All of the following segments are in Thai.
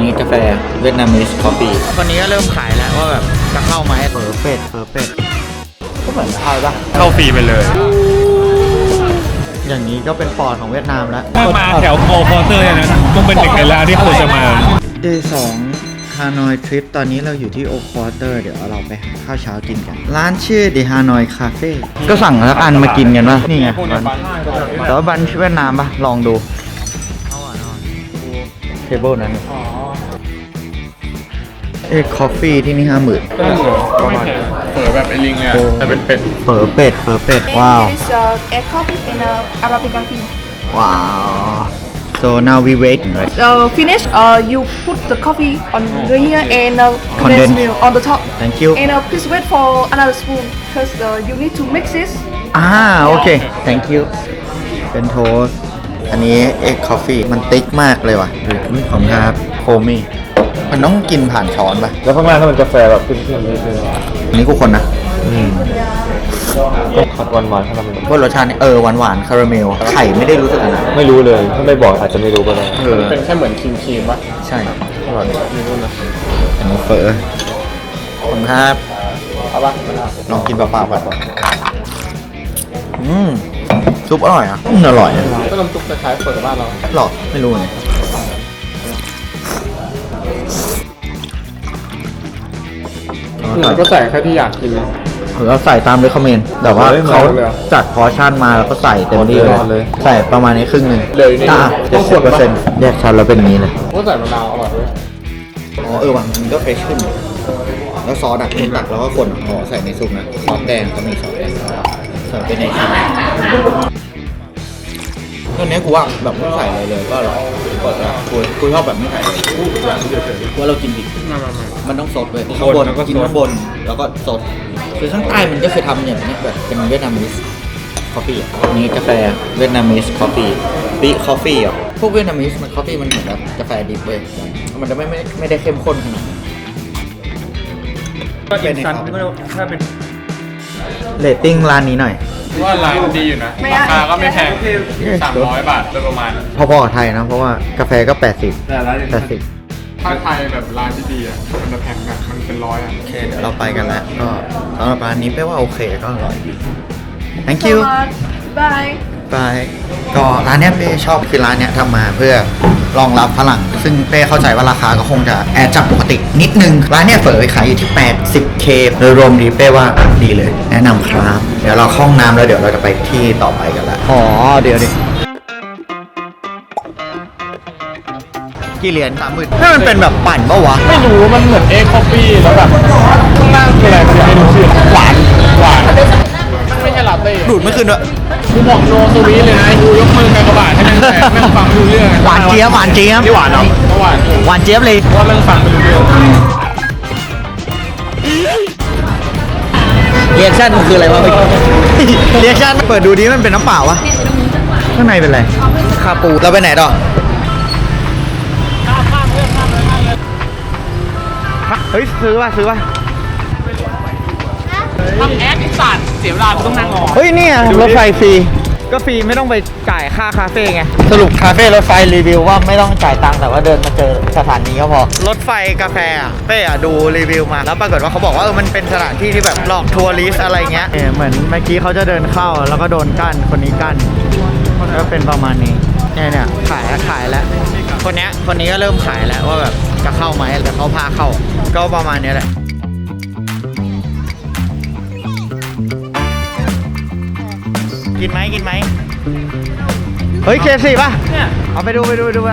นี่กาแฟเวียดนาม s ส c o f ฟ e วันนี้ก็เริ่มขายแล้วว่าแบบจะเข้าไหมเฟอเป็ดเฟอเป็ดก็เหมือนเข้าปะเข้าฟรีไปเลย อย่างนี้ก็เป็นปอดของเวียดนามแล้วถ้ามาแถวโคคอเตอร์เนี่ยนะต้องเป็นหนึ่งในร้านที่ควรจะมาเดย์สองฮานอยทริปตอนนี้เราอยู่ที่โอควอเตอร์เดี๋ยวเราไปหาข้าวเช้ากินกัน ร้านชื่อเดฮานอยคาเฟ่ก็สั่งแล้วอันมากินกันปะนี่ไงบันแต่ว่าบันเวียดนามปะลองดูเทเบิลนั้น เอ็กคอฟฟี่ที่นี่ห้าหมื่นประมาณเปิดแบบไอ้ลิงเนี่ยแต่เป็นเป็ดเฟอเป็ดเฟอเป็ด ว้าว This uh, egg coffee and uh, Arabica tea. ว้าว so now we wait right So finish, uh, you put the coffee on the here and uh, Condensed. condensed milk on the top. thank you And uh, please wait for another spoon because uh, you need to mix this. อ่าโอเค thank you เป็นโทสต์อันนี้เอ็กคอฟฟี่มันติ๊กมากเลยว่ะดูของครับโคมี่ มันต้องกินผ่านช้อนป่ะแล้วข้างล่างถ้ามันกาแฟแบบขึ้นๆนิดนึงอันนี้กูคนนะก็ขัดหวานๆข้างล่างมันพวกรสชาติเนี่ยเออหวานหวานๆคาราเมล ไข่ไม่ได้รู้สึกขนาดนั้นไม่รู้เลยถ้าไม่บอกอาจจะไม่รู้ก็ได้เออเป็นแค่เหมือนครีมครีมๆป่ะใช่อร่อยไม่รู้นะอันนี้เฟอขอบคุณครับเอาป่ะลองกินเปล่าๆก่อนอืมซุปอร่อยอะอืมอร่อยอะก็น้ำซุปคล้ายๆเปิดบ้านเราหรอไม่รู้ เนี่ยก็ใส่แค่ที่อยากกินหรือเราใส่ตามเลยคอมเมนต์แต่ว่าเฮ้ยเขามาเลยเหรอจัดพอร์ชั่นมาแล้วก็ใส่เต็มที่อ๋อเต็มเลยใส่ประมาณนี้ครึ่งหนึ่งเหลืออยู่นี่อะต้เจ็อดงสิขบวดเปอร์ปะเซ็นต์แยกชั้นแล้วเป็นอย่างนี้เลย ก็ใส่มะนาวอร่อยด้วยอ๋อเออว่ะมันก็เฟรชขึ้น แล้วซอสอะตักแล้วก็คนอ๋อใส่ในซุปนะซอสแดงก็มีซอสแดงใส่ไปในชาม ตอนนี้ยกูว่าแบบไม่ใส่อะไรเลยก็อร่อยเปิดแล้วกูกูชอบแบบไม่ใส่เลยกูว่าเรากินผิดมันต้องสดเลยข้างบนแล้วก็กินซดข้างบนแล้วก็สดคือข้างใต้มันก็เคยทำอย่างเนี้ยแบบเป็นเวียดนามิสคอฟฟี่นี่กาแฟเวียดนามิสคอฟฟี่บิคอฟฟี่อะพวกเวียดนามิสมันคอฟฟี่มันเหมือนแบบกาแฟดิบเว้ยมันจะไม่ไม่ไม่ได้เข้มข้นขนาดนั้นก็อินซันถ้าเป็นเรตติ้งร้านนี้หน่อย ว่าร้านดีอยู่นะไม่ราอะคาก็ไม่แพงสามร้อยบาทโดยประมาณ พอๆกับไทยนะ เพราะว่ากาแฟก็ 80 แต่ร้าน80ถ้าไทยแบบร้านที่ดีอะมันจะแพงแบบมันเป็นร้อยอะโอเคเดี๋ยวเราไปกันแล้ว ก็สำหรับร้านนี้แปลว่าโอเคก็อร่อย thank So you much. Bye. ไปก็ร้านเนี้ยเป้ชอบคือร้านเนี้ยทำมาเพื่อรองรับฝรั่ง ซึ่งเป้เข้าใจว่าราคาก็คงจะแอบจากปกติ นิดนึง ร้านเนี้ยเฝอขายอยู่ที่ 80k โดยรวมดีเป้ว่าดีเลย แนะนำครับ เดี๋ยวเราเข้าห้องน้ำแล้วเดี๋ยวเราจะไปที่ต่อไปกันละอ๋อเดี๋ยวดิกี่เหรียญสามหมื่นถ้ามันเป็นแบบปั่นปะวะ ไม่รู้มันเหมือนเอ็กคอฟฟี่แล้วแบบข้างล่างคืออะไรมันยังไม่รู้ชื่อหวานหวานมันไม่ใช่ลาเต้ดูดไม่ขึ้นด้วย กูบอกโนสวีทเลยนะกูยกมือกากบาทให้มันแต่ไม่ฟังไม่รู้เรื่องหวานเจี๊ยบหวานเจี๊ยบ ที่หวานเนาะหวานหวานเจี๊ยบเลย เพราะว่ามันฟังไม่รู้เรื่องเรียกชั่นมันคืออะไรวะเมื่อกี้เรียกชั่นเปิดดูดิมันเป็นน้ำเปล่าวะข้างในเป็นอะไรคาปูเราไปไหนต่อเฮ้ยซื้อป่ะซื้อป่ะ ทำแอดไอ้สัตว์เสียเวลากูต้องนั่งรอเฮ้ยเนี่ยรถไฟฟรี ก็ฟรีไม่ต้องไปจ่ายค่าคาเฟ่ไง สรุปคาเฟ่รถไฟรีวิวว่าไม่ต้องจ่ายตังค์แต่ว่าเดินมาเจอสถานีก็พอ รถไฟกาแฟอะเป้อะดูรีวิวมา แล้วปรากฏว่าเขาบอกว่าเออมันเป็นสถานที่ที่แบบหลอกทัวริสต์อะไรเงี้ยเหมือนเมื่อกี้เขาจะเดินเข้าแล้วก็โดนกั้นคนนี้กั้นก็เป็นประมาณนี้เนี่ยเนี่ยขายแล้วขายแล้ว คนเนี้ยคนนี้ก็เริ่มขายแล้วว่าแบบจะเข้าไหมแต่เขาพาเข้าก็ประมาณเนี้ยแหละ กินไหมกินไหมเฮ้ยเคฟซีป่ะเอาไปดูไปดูไปดูไป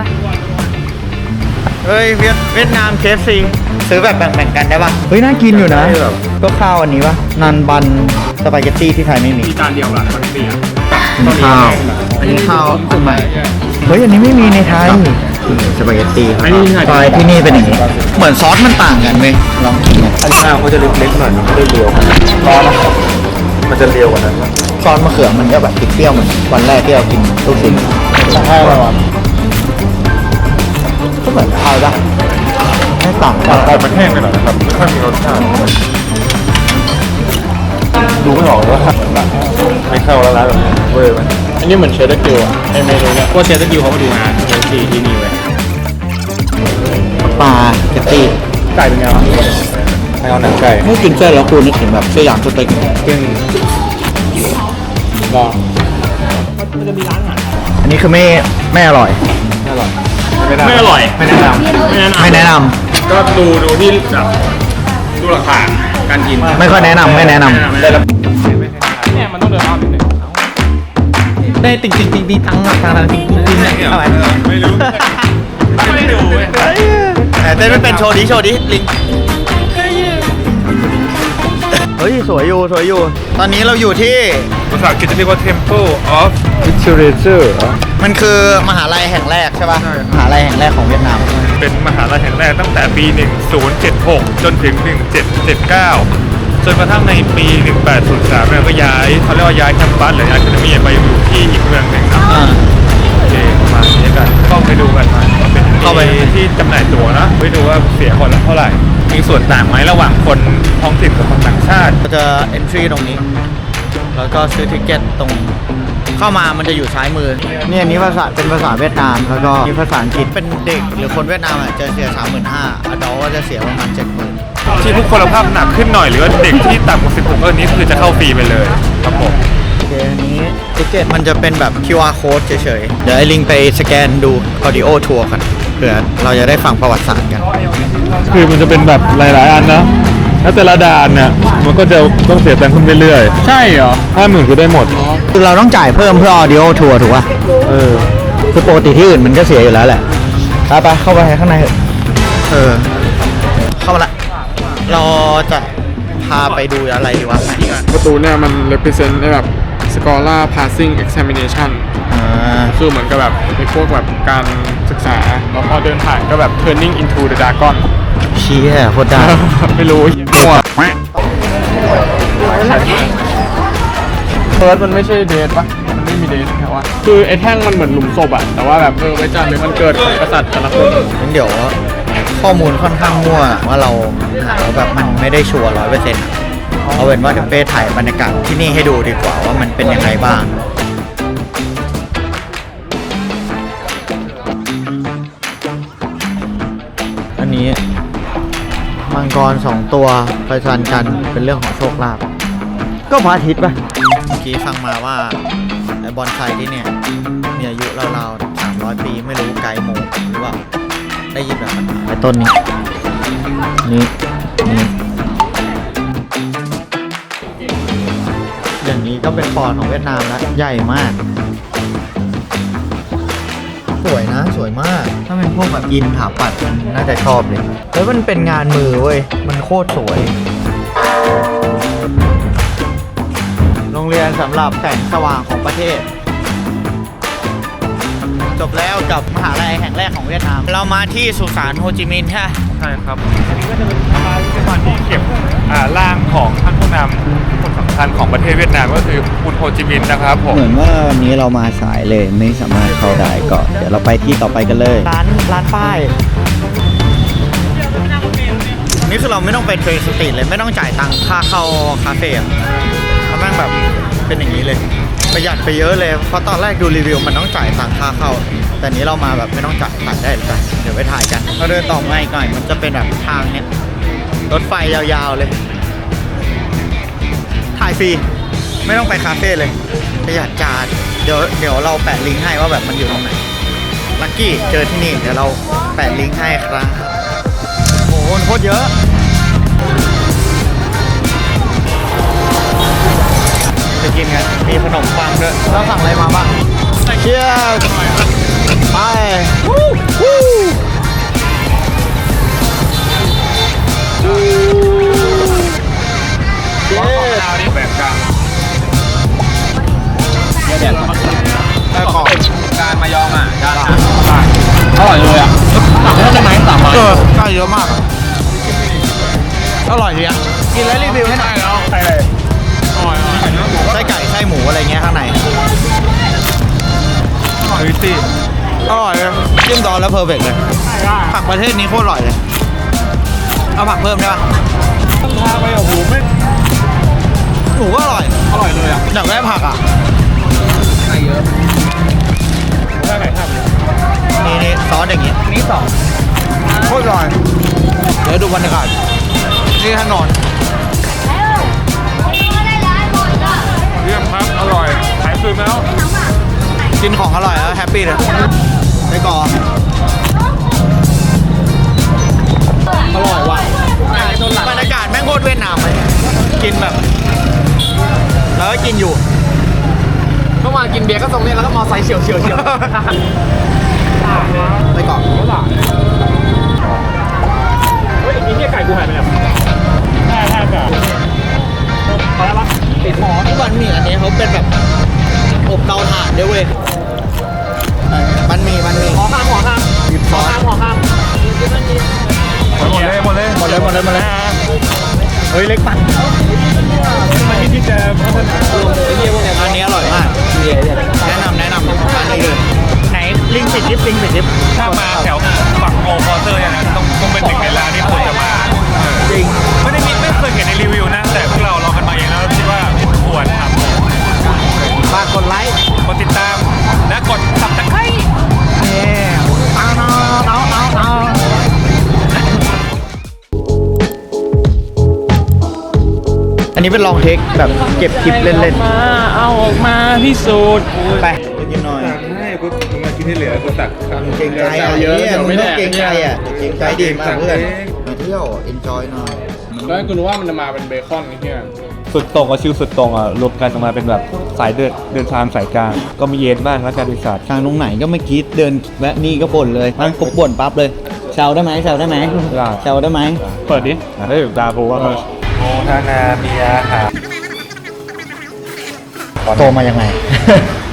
เฮ้ยเวียดเวียดนามเคฟซีซื้อแบบแบ่งๆกันได้ป่ะเฮ้ยน่ากินอยู่นะก็ข้าวอันนี้ป่ะนันบันสปาเกตตี้ที่ไทยไม่มีจานเดียวละมันเสียอันนี้ข้าวอันนี้ข้าวอันใหม่เฮ้ยอันนี้ไม่มีในไทยสปาเกตตี้ครับซอยที่นี่เป็นอย่างนี้เหมือนซอสมันต่างกันเว้ยลองกินนะอันนี้ข้าวเขาจะเล็กๆหน่อยมันไม่ได้เรียวร้อนนะมันจะเรียวกว่านั้นนะ ซอสมะเขือมันก็แบบติดเปรี้ยวเหมือนวันแรกที่เรากินลูกชิ้นใช่ป่ะก็เหมือนข้าวป่ะไม่ต่างกันออกมันแห้งไปหน่อยนะครับไม่ค่อยมีรสชาติดูไม่ออกว่าไม่เข้าแล้วร้านแบบนี้เว้ยมันอันนี้เหมือนเชดเดอร์กิวอะไอเมนูเนี้ยพวกเชดเดอร์กิวเขามาดูงานเชดที่ที่นี่เว้ยไปตี้ไก่เป็นไงวะไม่เอาหนังไก่ไม่กินเส้นแล้วคุณนึกถึงแบบสยามสเต็กซึ่ง รออันนี้คือไม่ไม่อร่อย ไม่อร่อยไม่ได้ไม่อร่อย ไม่แนะนำไม่แนะนำไม่แนะนก็ดูดูที่แบบดูหลักฐานการกินำไม่ค่อยแนะนำไม่แนะนได้แล้วเนี่ยมันต้องเดินรอบนิดนึงำได้ติงติงติงติงตังตังตังติงติงติงเนี่ยเอาไปไม่รู้ไม่ได้ดูเว้ยแต่เต้นไม่เป็นโชว์ดิโชว์ดิลิง ฮ้ย สวยอยู่ สวยอยู่ ตอนนี้เราอยู่ที่ ภาษาอังกฤษจะเรียกว่า Temple of Literature มันคือมหาลัยแห่งแรกใช่ป่ะ ใช่ครับ มหาลัยแห่งแรกของเวียดนาม เป็นมหาลัยแห่งแรกตั้งแต่ปี 1076 จนถึง 1779 จนกระทั่งในปี 1803เนี่ยก็ย้ายเขาเรียกว่าย้ายแคมปัสหรือย้ายคณะมีไปอยู่ที่อีกเมืองหนึ่งครับอ่า โอเคประมาณนี้กันต้องไปดูกันมาว่า เป็นเข้าไปมีที่จำหน่ายตั๋วนะไปดูว่าเสียคนละเท่าไหร่ มีส่วนต่างไหมระหว่างคนท้องถิ่นกับคนต่างชาติ เราจะ entry ตรงนี้ แล้วก็ซื้อทิเก็ตตรง เข้ามามันจะอยู่ซ้ายมือ เนี่ยอันนี้ภาษาเป็นภาษาเวียดนามแล้วก็มีภาษาอังกฤษเป็นเด็กหรือคนเวียดนามอะจะเสีย 35,000อดอก็จะเสียประมาณ70,000ที่ผู้คนภาพหนักขึ้นหน่อยหรือว่าเด็กที่ต่ำกว่า16เออนี้คือจะเข้าฟรีไปเลยครับผมโอเคอันนี้ทิเก็ตมันจะเป็นแบบ QR code เฉยๆ เดี๋ยวไอ้ลิงไปสแกนดู audio tour กันเผื่อเราจะได้ฟังประวัติศาสตร์กัน คือมันจะเป็นแบบหลาย ๆ อันนะ แล้วแต่ละด่านเนี่ยมันก็จะต้องเสียตังค์ขึ้นเรื่อยใช่เหรอๆห้าหมื่นก็ได้หมด คือเราต้องจ่ายเพิ่มเพื่อ audio tour ถูกป่ะเออคือปกติที่อื่นมันก็เสียอยู่แล้วแหละไปไปเข้าไปข้างในเถอะเออ เข้ามาละ เราจะพาไปดูอะไรดีวะอันนี้ก่อนประตูเนี่ยมัน represent ได้แบบ scholar passing examination อ่า คือเหมือนกับแบบในพวกแบบการศึกษา แล้วพอเดินผ่านก็แบบ turning into the dragon เชี่ยโคตรได้ไม่รู้มั่วเฟิร์สมันไม่ใช่เดทปะมันไม่มีเดทแค่ว่าคือไอ้แท่งมันเหมือนหลุมศพอะแต่ว่าแบบเออไว้จัดเลยมันเกิดกษัตริย์แต่ละคนงั้นเดี๋ยวข้อมูลค่อนข้างมั่วว่าเราหาว่าแบบมันไม่ได้ชัวร์ร้อยเปอร์เซ็นต์ เอาเป็นว่าเดี๋ยวเป้ถ่ายบรรยากาศที่นี่ให้ดูดีกว่าว่ามันเป็นยังไงบ้างอันนี้มังกรสองตัวประชันกันเป็นเรื่องของโชคลาภก็พระอาทิตย์ปะเมื่อกี้ฟังมาว่าไอ้บอนไซที่เนี่ยมีอายุราวๆสามร้อยปีไม่รู้ไกลโมหรือว่าได้ยินแบบมันไอ้ต้นนี้นี่นี่ ก็เป็นปอดของเวียดนามแล้วใหญ่มาก สวยนะสวยมาก ถ้าเป็นพวกแบบยินถาปัดมันน่าจะชอบเลยแล้วมันเป็นงานมือเว้ย มันโคตรสวย โรงเรียนสำหรับแสงสว่างของประเทศ จบแล้วกับมหาลัยแห่งแรกของเวียดนาม เรามาที่สุสานโฮจิมินห์ใช่ไหมใช่ครับอันนี้ก็จะเป็นพิพิธภัณฑ์ที่เก็บอ่าร่างของท่านผู้นำคนสำคัญของประเทศเวียดนามก็คือคุณโฮจิมินห์นะครับผมเหมือนว่าวันนี้เรามาสายเลยไม่สามารถเข้าได้ก็เดี๋ยวเราไปที่ต่อไปกันเลย ร้านร้านป้าย นี่คือเราไม่ต้องไปเทรนสตรีทเลยไม่ต้องจ่ายตังค่าเข้าคาเฟ่อะเพราะแม่งแบบเป็นอย่างนี้เลย ประหยัดไปเยอะเลย เพราะตอนแรกดูรีวิวมันต้องจ่ายตังค่าเข้า แต่นี้เรามาแบบไม่ต้องจ่ายตังได้เลยจ้ะเดี๋ยวไปถ่ายกันเราเดินต่อมาอีกหน่อยมันจะเป็นแบบทางเนี้ยรถไฟยาวๆเลย ถ่ายฟรีไม่ต้องไปคาเฟ่เลย ประหยัดจานเดี๋ยวเดี๋ยวเราแปะลิงก์ให้ว่าแบบมันอยู่ตรงไหนลักกี้เจอที่นี่เดี๋ยวเราแปะลิงก์ให้ครับโอ้โหคนโคตรเยอะ จะกินกัน มีขนมปังด้วยเราสั่งอะไรมาบ้างเชียร์ไป อร่อยสิอร่อยเลยจิ้มดอนแล้วเพอร์เฟกเลย ผักประเทศนี้โคตรอร่อยเลย เอาผักเพิ่มได้ปะพาไปโอ้โหไม่หมูก็อร่อย อร่อยเลยอะอยากได้ผักอะได้ไหนทำนี่นี่ซอสอย่างเงี้ยนี่สองโคตรอร่อยดูบรรยากาศนี่ถนนเยี่ยมครับ อร่อย ขายคืนแล้ว กินของอร่อยแล้วแฮปปี้เลยไปก่อนอร่อยว่ะบรรยากาศแม่งโคตรเวียดนามเลยกินแบบ แล้วก็กินอยู่เมื่อวานกินเบียร์ก็ทรงเนี้ยแล้วก็มอไซค์เฉียวเฉียวเฉียวไปก่อนเฮ้ยไอ้เหี้ยไก่กูหายไปไหนได้ได้จ้ะพอแล้วปะหมอที่บันหมี่อันนี้เขาเป็นแบบอบเตาถ่านด้วยเว้ย บันหมี่บันหมี่ขอข้ามขอข้ามหยิบซอสขอข้ามหมดเลยหมดเลยหมดเลยหมดเลยหมดเลยเฮ้ยเล็กปัน อันนี้เป็นลองเทคแบบเก็บคลิปเล่นมาเอาออกมาพิสูจน์ๆ ไปไปกินหน่อยให้กูมึงมากินที่เหลือกูตักคำเก่งใจอะเยอะเนี่ยเดี๋ยวมึไม่งแดต้องกเก่งใจอะเก่งใจดีมากเพื่อนเองมาเที่ยว enjoy หน่อยแล้วกูรู้ว่ามันจะมาเป็นเบคอนไอ้เหี้ยสุดตรงกับชิวสุดตรงอะรวมกันออกมาเป็นแบบสายเดินเดินทางสายกลาง ก็มีเย็นบ้างแล้วการศึกษาสตร์ทางตรงไหนก็ไม่คิดเดินแวะนี่ก็บ่นเลยมันปุ๊บบ่นปั๊บเลยแซวได้ไหมแซวได้ไหมแซวได้ไหมเปิดดิอะได้ดาโบว่าเออโมทนาเมียหาโตมายังไง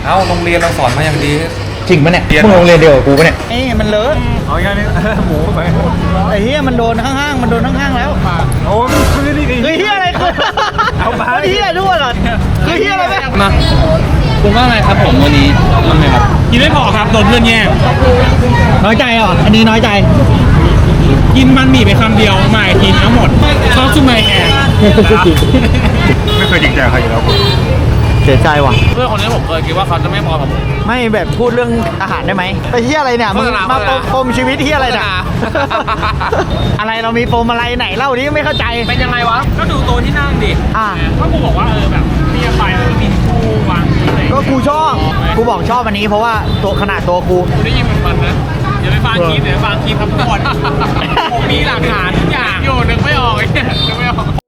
เอ้าโรงเรียนเราสอนมาอย่างดี จริงปะเนี่ยเรียน มึงโรงเรียนเดียวกับกูปะเนี่ยเอ้ยมันเลอะเอาอย่างนี้หมูไปไอ้เหี้ยมันโดนข้างๆมันโดนข้างๆแล้วโอ้คือนี่คือเหี้ยอะไรคือเอาไปมันเหี้ยด้วยเหรอคือเหี้ยอะไรไหมมาคุณว่าไงครับผมวันนี้ทำไงครับกินไม่พอครับโดนเพื่อนแย่งน้อยใจเหรออันนี้น้อยใจ กินมันหมี่ไปคำเดียวมาอีกทีทั้งหมดซอสซุปไมแอร์ไม่เคยจริงใจใครอยู่แล้วคุณเสียใจว่ะ เพื่อนคนนี้ผมเคยคิดว่าเขาจะไม่พอกับผม ไม่แบบพูดเรื่องอาหารได้ไหมไปเฮียอะไรเนี่ยมึงโฆษณามาโฆษณาปมชีวิตเฮียอะไรเนี่ยโฆษณาอะไรเรามีปมอะไรไหนเล่าดิไม่เข้าใจ เป็นยังไงวะ ก็ดูตัวที่นั่งดิอะถ้ากูบอกว่าเออแบบมีไปแล้วก็มีคู่วางอะไรก็กูชอบ กูบอกชอบอันนี้เพราะว่าตัวขนาดตัวกูกูได้ยินมันมันนะ เดี๋ยวไปฟังคลิปเดี๋ยวไปฟังคลิปครับทุกคนผมมีหลักฐานทุกอย่างอยู่นึกไม่ออกไอ้เนี่ยนึกไม่ออก